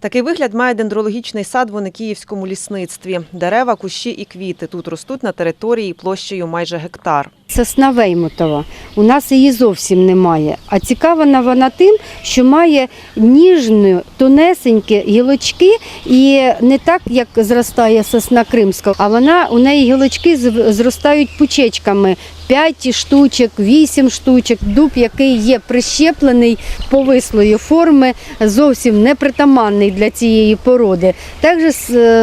Такий вигляд має дендрологічний сад в Оникіївському лісництві. Дерева, кущі і квіти тут ростуть на території площею майже гектар. Сосна Веймутова. У нас її зовсім немає. А цікава вона тим, що має ніжні, тонесенькі гілочки, і не так, як зростає сосна кримська, а вона у неї гілочки з- зростають пучечками. 5 штучок, 8 штучок, дуб, який є прищеплений повислої форми, зовсім непритаманний для цієї породи. Також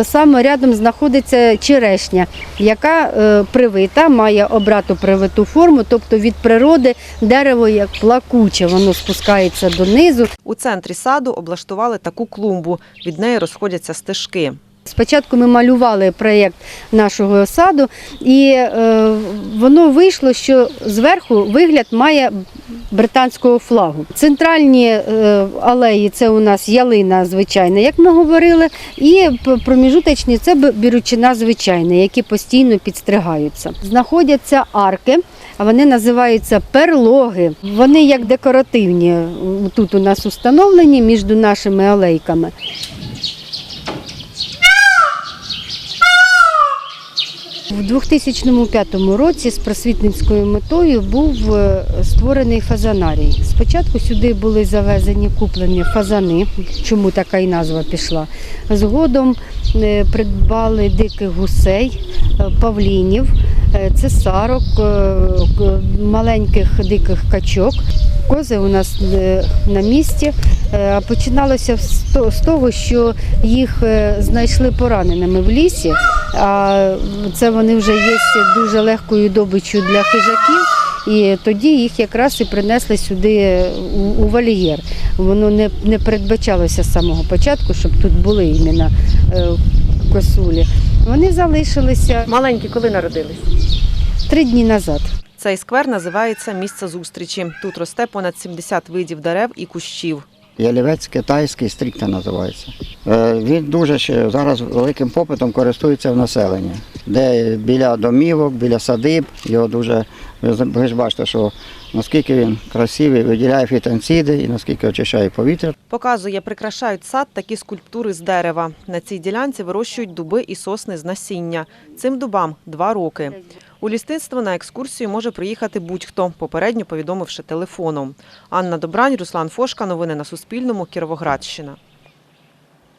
саме рядом знаходиться черешня, яка е, привита, має обрату привиту форму, тобто від природи дерево як плакуче, воно спускається донизу. У центрі саду облаштували таку клумбу. Від неї розходяться стежки. Спочатку ми малювали проєкт нашого саду, і е, воно вийшло, що зверху вигляд має британського флагу. Центральні е, алеї це у нас ялина звичайна, як ми говорили, і проміжуточні це б- бірючина звичайна, які постійно підстригаються. Знаходяться арки. А вони називаються перлоги. Вони як декоративні тут у нас установлені між нашими алейками. У 2005 році з просвітницькою метою був е, створений фазанарій. Спочатку сюди були завезені куплені фазани, чому така і назва пішла. Згодом е, придбали диких гусей, е, павлінів, е, к- маленьких диких качок. Кози у нас е, на місці. Е, А починалося з то- з того, що їх е, знайшли пораненими в лісі. А це вони вже є дуже легкою добиччю для хижаків. І тоді їх якраз і принесли сюди у, вольєр. Воно не, не передбачалося з самого початку, щоб тут були іменно е, косулі. Вони залишилися Маленькі коли народились? Три дні назад. Цей сквер називається місце зустрічі. Тут росте понад 70 видів дерев і кущів. Ялівець китайський стрікта називається. Е, Він дуже ще зараз великим попитом користується в населенні, де біля домівок, біля садиб. Його дуже ви з- ви ж бачите, що наскільки він красивий, виділяє фітонциди і наскільки очищає повітря. Показує, прикрашають сад такі скульптури з дерева. На цій ділянці вирощують дуби і сосни з насіння. Цим дубам два роки. У лісництво на екскурсію може приїхати будь-хто, попередньо повідомивши телефоном. Анна Добрань, Руслан Фошка. Новини на Суспільному. Кіровоградщина.